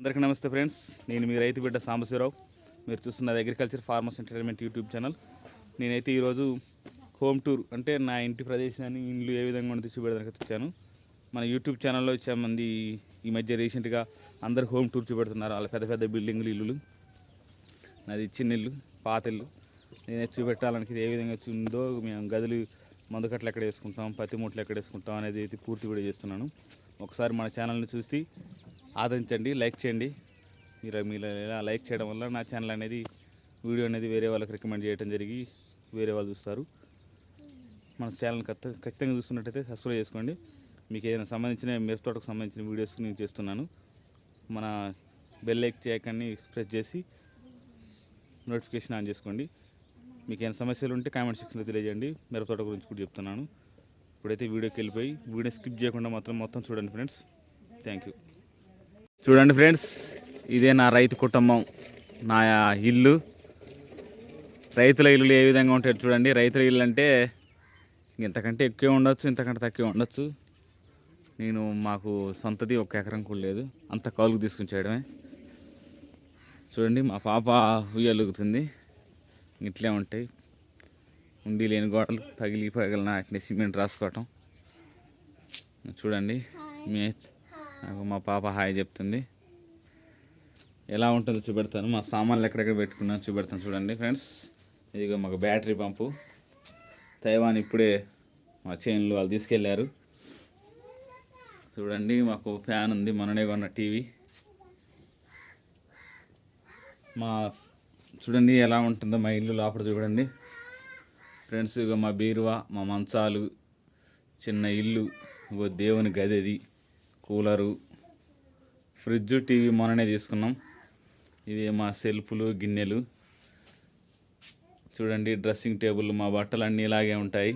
అందరికీ నమస్తే ఫ్రెండ్స్. నేను మీ రైతు బిడ్డ సాంబశివరావు. మీరు చూస్తున్నది agriculture farmers entertainment YouTube channel. నేనైతే ఈరోజు హోమ్ టూర్ అంటే నా ఇంటి ప్రదేశాన్ని ఇల్లు ఏ విధంగా ఉండి చూపెడదానికి వచ్చాను. మన యూట్యూబ్ ఛానల్లో చాలామంది మంది ఈ మధ్య రీసెంట్గా అందరు హోమ్ టూర్ చూపెడుతున్నారు. వాళ్ళ పెద్ద పెద్ద బిల్డింగ్లు ఇల్లులు. నాది చిన్న ఇల్లు పాత ఇల్లు. నేను చూపెట్టాలనికి ఇది ఏ విధంగా ఉందో మేము గదులు మందుకట్లు ఎక్కడ వేసుకుంటాం పత్తి మూటలు ఎక్కడ వేసుకుంటాం అనేది అయితే పూర్తి కూడా చేస్తున్నాను. ఒకసారి మన ఛానల్ని చూసి ఆదరించండి లైక్ చేయండి. మీరు మీరు ఇలా లైక్ చేయడం వల్ల నా ఛానల్ అనేది వీడియో అనేది వేరే వాళ్ళకి రికమెండ్ చేయడం జరిగి వేరే వాళ్ళు చూస్తారు. మన ఛానల్ ఖచ్చితంగా చూస్తున్నట్టయితే సబ్స్క్రైబ్ చేసుకోండి. మీకు ఏదైనా సంబంధించిన మిరప తోటకు సంబంధించిన వీడియోస్ నేను చేస్తున్నాను. మన బెల్ లైక్ చేయకాన్ని ప్రెస్ చేసి నోటిఫికేషన్ ఆన్ చేసుకోండి. మీకు ఏమైనా సమస్యలు ఉంటే కామెంట్ సెక్షన్లో తెలియజేయండి. మిరప తోట గురించి కూడా చెప్తున్నాను. ఇప్పుడైతే వీడియోకి వెళ్ళిపోయి వీడియో స్కిప్ చేయకుండా మాత్రం మొత్తం చూడండి ఫ్రెండ్స్. Thank you. చూడండి ఫ్రెండ్స్ ఇదే నా రైతు కుటుంబం నా ఇల్లు. రైతుల ఇల్లు ఏ విధంగా ఉంటాయి చూడండి. రైతుల ఇల్లు అంటే ఇంతకంటే ఎక్కువ ఉండొచ్చు ఇంతకంటే తక్కువ ఉండొచ్చు. నేను మాకు సొంతది ఒక ఎకరం కూడా లేదు. అంత కౌలుకు తీసుకుని చేయడమే. చూడండి మా పాప ఉయ్యలుగుతుంది. ఇట్లే ఉంటాయి. ఉండి లేని గోడలు పగిలి పగిలిన వాటిని సిమెంట్ రాసుకోవటం. చూడండి మీ నాకు మా పాప హాయ్ చెప్తుంది. ఎలా ఉంటుందో చూపెడతాను. మా సామాన్లు ఎక్కడెక్కడ పెట్టుకున్నా చూపెడతాను చూడండి ఫ్రెండ్స్. ఇదిగో మాకు బ్యాటరీ పంపు. తైవాన్ ఇప్పుడే మా చైన్లు వాళ్ళు తీసుకెళ్ళారు చూడండి మాకు ఫ్యాన్ ఉంది. మననే కొన్న టీవీ. మా చూడండి ఎలా ఉంటుందో మా ఇల్లు లోపల చూడండి. ఫ్రెండ్స్ ఇక మా బీరువా మా మంచాలు చిన్న ఇల్లు ఇగో దేవుని గది అది కూలరు ఫ్రిడ్జ్ టీవీ మొన్ననే తీసుకున్నాం. ఇవి మా సెల్ఫ్లు గిన్నెలు. చూడండి డ్రెస్సింగ్ టేబుల్ మా బట్టలు అన్నీ ఇలాగే ఉంటాయి.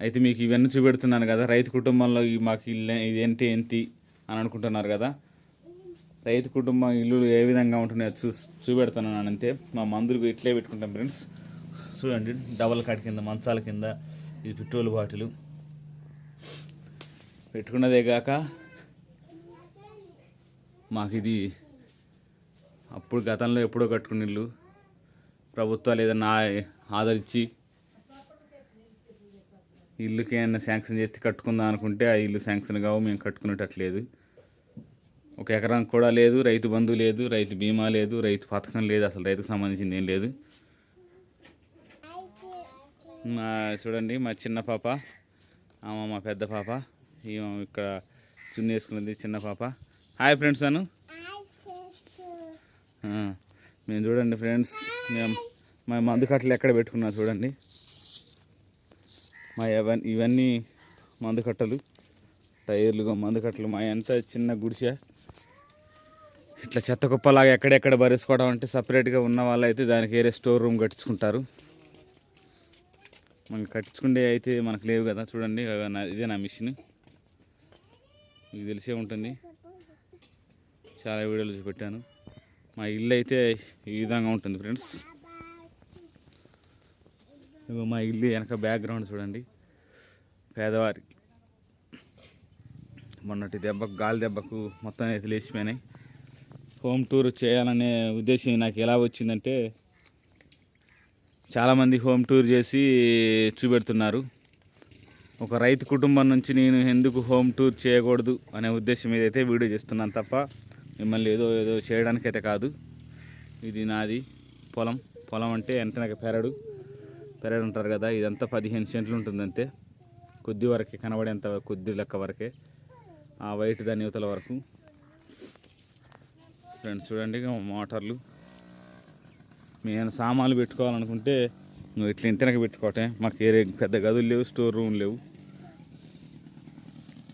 అయితే మీకు ఇవన్నీ చూపెడుతున్నాను కదా రైతు కుటుంబంలో మాకు ఇల్లు ఇదేంటి ఏంటి అని అనుకుంటున్నారు కదా. రైతు కుటుంబం ఇల్లు ఏ విధంగా ఉంటున్నాయో చూ చూపెడుతున్నాను అంతే. మా మందులు ఇట్లే పెట్టుకుంటాం ఫ్రెండ్స్. చూడండి డబల్ కాట్ కింద మంచాల కింద ఇది పెట్రోల్ బాటిల్. పెట్టుకున్నదే కాక మాకు ఇది అప్పుడు గతంలో ఎప్పుడో కట్టుకున్న ఇల్లు ప్రభుత్వాలు ఏదన్నా ఆదరించి ఇల్లుకి ఏమైనా శాంక్షన్ చేసి కట్టుకుందాం అనుకుంటే ఆ ఇల్లు శాంక్షన్ కావు మేము కట్టుకునేటట్లేదు. ఒక ఎకరం కూడా లేదు రైతు బంధు లేదు రైతు బీమా లేదు రైతు పథకం లేదు అసలు రైతుకు సంబంధించింది ఏం లేదు. మా చూడండి మా చిన్న పాప ఆమె మా పెద్ద పాప. ఈమె ఇక్కడ చున్నీ వేసుకున్నది చిన్న పాప. Hi friends Anu. మేము చూడండి ఫ్రెండ్స్ మేము మా మందు కట్టలు ఎక్కడ పెట్టుకున్నా చూడండి. మా ఇవన్నీ ఇవన్నీ మందు కట్టలు టైర్లు మందు కట్టలు మా ఎంత చిన్న గుడిసె. ఇట్లా చెత్త కుప్పలాగా ఎక్కడెక్కడ భరేసుకోవడం అంటే సపరేట్గా ఉన్న వాళ్ళైతే దానికి వేరే స్టోర్ రూమ్ కట్టించుకుంటారు. మనం కట్టించుకుంటే అయితే మనకు లేవు కదా చూడండి. నా- ఇదే నా మిషన్. మీకు తెలిసే ఉంటుంది. చాలా వీడియోలు పెట్టాను మా ఇల్లు అయితే ఈ విధంగా ఉంటుంది ఫ్రెండ్స్. ఇగో మా ఇల్లు వెనక బ్యాక్గ్రౌండ్ చూడండి. పేదవారి మొన్నటి దెబ్బకు గాలి దెబ్బకు మొత్తం అయితే లేచిపోయినాయి. హోమ్ టూర్ చేయాలనే ఉద్దేశం నాకు ఎలా వచ్చిందంటే చాలామంది హోమ్ టూర్ చేసి చూపెడుతున్నారు. ఒక రైతు కుటుంబం నుంచి నేను ఎందుకు హోమ్ టూర్ చేయకూడదు అనే ఉద్దేశం మీద అయితే వీడియో చేస్తున్నాను తప్ప మిమ్మల్ని ఏదో ఏదో చేయడానికైతే కాదు. ఇది నాది. పొలం. పొలం అంటే వెంటనే పెరడు. పెరడు అంటారు కదా ఇదంతా పదిహేను సెంట్లు ఉంటుంది అంతే కొద్ది వరకే కనబడేంత కొద్ది లెక్క వరకే. ఆ వైట్ దాని యువతల వరకు. ఫ్రెండ్స్ చూడండి మోటార్లు. మేము సామాన్లు పెట్టుకోవాలనుకుంటే నువ్వు ఇట్లా ఇంటనకి పెట్టుకోవటం మాకు ఏరే పెద్ద గదులు లేవు స్టోర్ రూమ్ లేవు.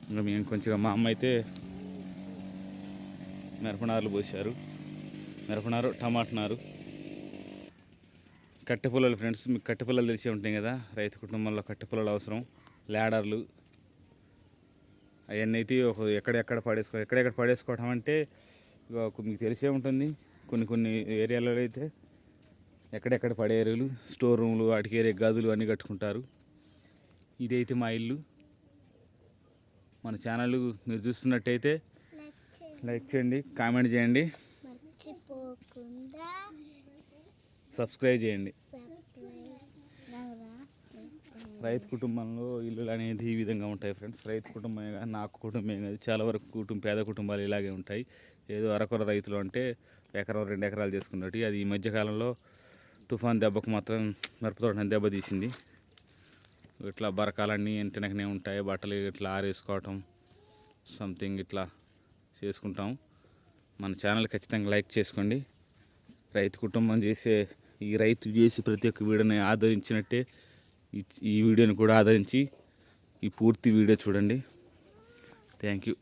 ఇంకా మేము కొంచెం మా అమ్మ అయితే మిరపనారులు పోసారు మిరపనారు టమాటనారు కట్టె పొలాలు ఫ్రెండ్స్ మీకు కట్టె పొలాలు తెలిసే ఉంటాయి కదా? రైతు కుటుంబంలో కట్టె పొలాలు అవసరం. ల్యాడర్లు అవన్నీ అయితే ఒక ఎక్కడెక్కడ పడేసుకో ఎక్కడెక్కడ పడేసుకోవటం అంటే ఒక మీకు తెలిసే ఉంటుంది. కొన్ని కొన్ని ఏరియాలలో అయితే ఎక్కడెక్కడ పడేరులు స్టోర్ రూమ్లు వాటికి ఏరే గదులు అన్నీ కట్టుకుంటారు. ఇదైతే మా ఇల్లు. మన ఛానల్ మీరు చూస్తున్నట్టయితే లైక్ చేయండి కామెంట్ చేయండి. సబ్స్క్రైబ్ చేయండి. రైతు కుటుంబంలో ఇల్లులు అనేది ఈ విధంగా ఉంటాయి ఫ్రెండ్స్. రైతు కుటుంబమే కాదు నాకు కుటుంబమే కాదు చాలా వరకు కుటుంబం పేద కుటుంబాలు ఇలాగే ఉంటాయి. ఏదో అరకొర రైతులు అంటే ఎకరం రెండు ఎకరాలు చేసుకున్నట్టు. అది ఈ మధ్యకాలంలో తుఫాన్ దెబ్బకు మాత్రం మిరపతోటని దెబ్బ తీసింది. ఇట్లా బరకాలన్నీ వెంటనే ఉంటాయి. బట్టలు ఇట్లా ఆరేసుకోవటం సంథింగ్ ఇట్లా చేసుకుంటాం. మన ఛానల్ ఖచ్చితంగా లైక్ చేసుకోండి. రైతు కుటుంబం చేసే ఈ రైతు చేసి ప్రతి ఒక్క వీడియోని ఆదరించినట్టే ఈ ఈ వీడియోని కూడా ఆదరించి ఈ పూర్తి వీడియో చూడండి. Thank you